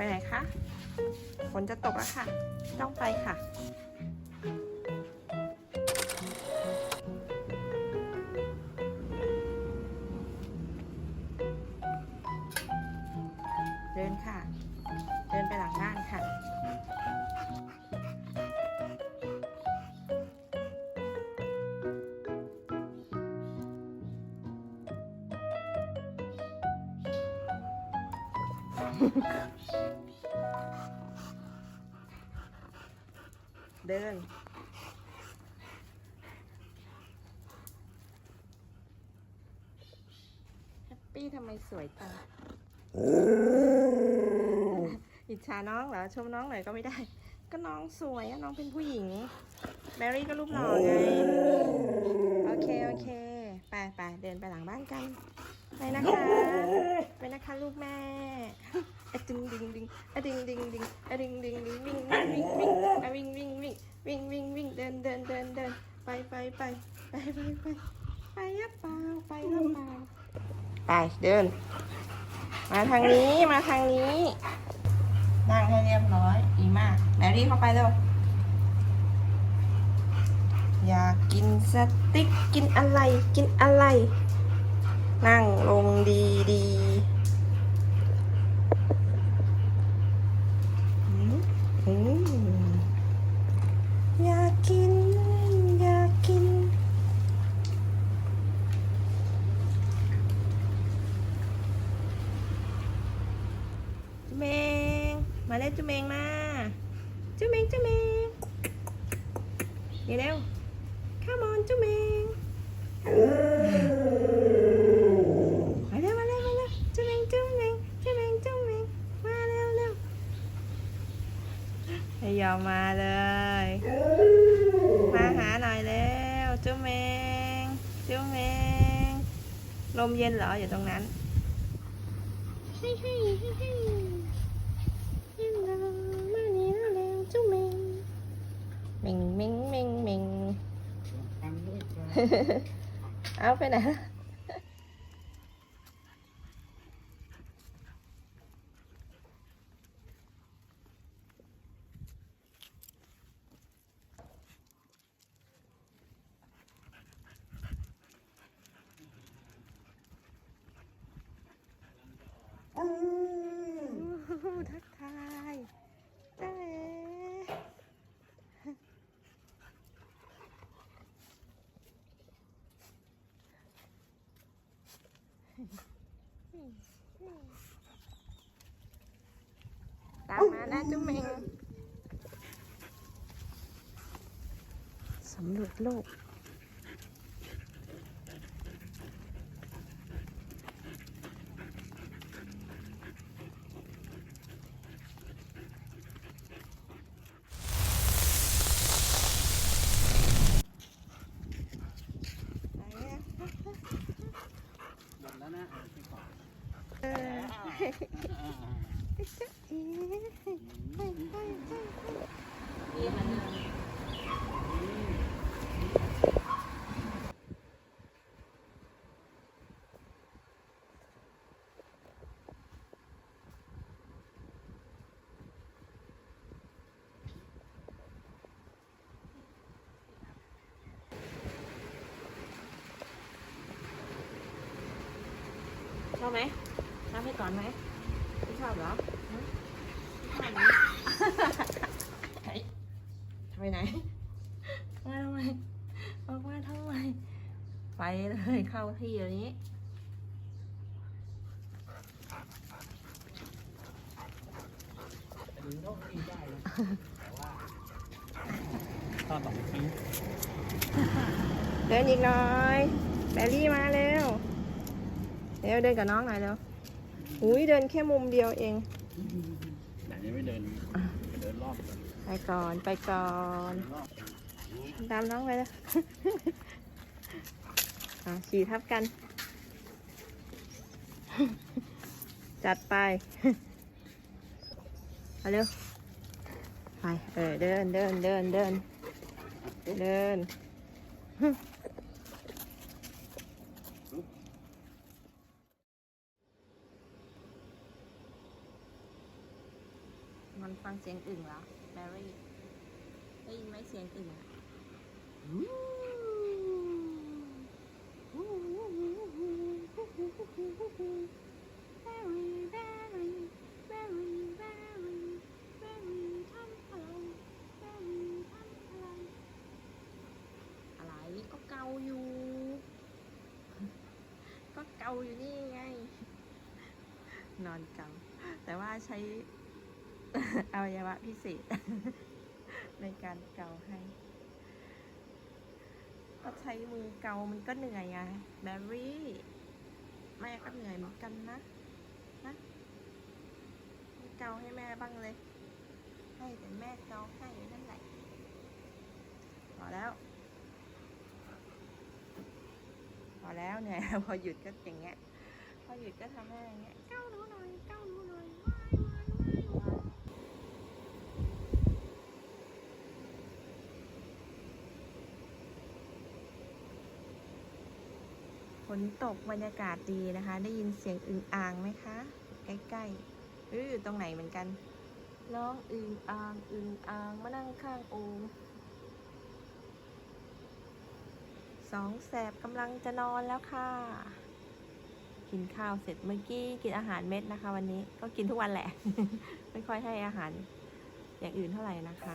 ไปไหนคะ ฝนจะตกแล้วค่ะ ต้องไปค่ะ เดินค่ะ เดินไปหลังบ้านค่ะ เดิน แฮปปี้ทำไมสวยจังอิจฉาน้องเหรอ ชมน้องหน่อยก็ไม่ได้ ก็น้องสวยอะน้องเป็นผู้หญิง แมรี่ก็รูปหล่อไง โอเค โอเค ไปไปเดินไปหลังบ้านกัน ไปนะคะไปนะคะลูกแม่อะดึงดึงดึงอะดึงดึงดึงอะดึงดึงดึงวิ่งวิ่งวิ่งวิ่งอะวิ่งวิ่งวิ่งวิ่งวิ่งวิ่งเดินเดินเดินเดินไปไปไปไปไปไปไปยับเปล่าไปยับเปล่าไปเดิน มาทางนี้มาทางนี้ นั่งให้เรียบร้อยดีมากแมรี่เข้าไปเร็วอยากกินสติ๊กกินอะไรกินอะไร นั่งลงดีดีอยากกิน อยากกิน จุเมง มาเล่นจุเมงมา จุเมงจุเมงเดี๋ยวเร็ว come on จุเมง มาเร็วมาเร็วมาเร็วจุ๊บเมงจุ๊บเมงจุ๊บเมงจุ๊บเมงมาเร็วเร็วไม่ยอมมาเลย มาหาหน่อยเร็วจุ๊บเมงจุ๊บเมงล มเย็นเหรออยู่ตรงนั้นเฮ้ยเฮ้ยเฮ้ยวเร็วมานี่เร็วเร็วจุ๊บเมงเม่งเม่งเอาไปไหน ล่ะทักทายเจ๊ตามมานะจุ๊มเมงสำรวจโลก ไหนอะ หมดแล้วนะ เอ อจ๊ะเอ๋ไปไปไปชอบไหมชอบให้ก่อนไหมไม่ชอบเหรอฮะไม่ชอบเหรอเฮ้ยไปไหนมาทำไมออกมาทำไมไปเลยเข้าที่เดี๋ยวนี้ดึงเข้าที่ได้นะแต่ว่าก็ต้องทิ้งเดินอีกหน่อยแบลลี่มาเร็วเร็วเดินกับน้องหน่อยเร็ว อุ้ยเดินแค่มุมเดียวเอง ไหนยังไม่เดินไปเดินรอบก่อนไปก่อนไปก่อนเดินรอบตามน้องไปเลย อะขี่ทับกัน จัดไป เอาเร็ว ไป เออเดินเดินเดินเดินเดิน มันฟังเสียงอึ่งเหรอแมรี่ได้ยินไหมเสียงอึ่งอะแบรี่แบรี่แบรี่แบรี่แบรี่ทำอะอะไรก็เกาอยู่ ก็เกาอยู่นี่ไง นอนเกาแต่ว่าใช้ อวัยวะพิเศษ ในการเกาให้ ก็ใช้มือเกามันก็เหนื่อยไงแบร์รี่แม่ก็เหนื่อยเหมือนกันนะนะเกาให้แม่บ้างเลย ให้แต่แม่เกาให้นั่นแหละพอแล้วพอแล้วเนี่ยพอหยุดก็อย่างเงี้ย พอหยุดก็ทำให้อย่างเงี้ยเก้าหนูหน่อยเก้าหนูหน่อยว้ายว้ายว้ายฝ นตกบรรยากาศดีนะคะ ได้ยินเสียงอึ่งอ่างไหมคะ ใกล้ๆหรืออยู่ตรงไหนเหมือนกันร้องอึ่งอ่างอึ่งอ่างมานั่งข้างโองสองแสบกำลังจะนอนแล้วค่ะ กินข้าวเสร็จเมื่อกี้กินอาหารเม็ดนะคะ วันนี้ก็กินทุกวันแหละ ไม่ค่อยให้อาหารอย่างอื่นเท่าไหร่นะคะ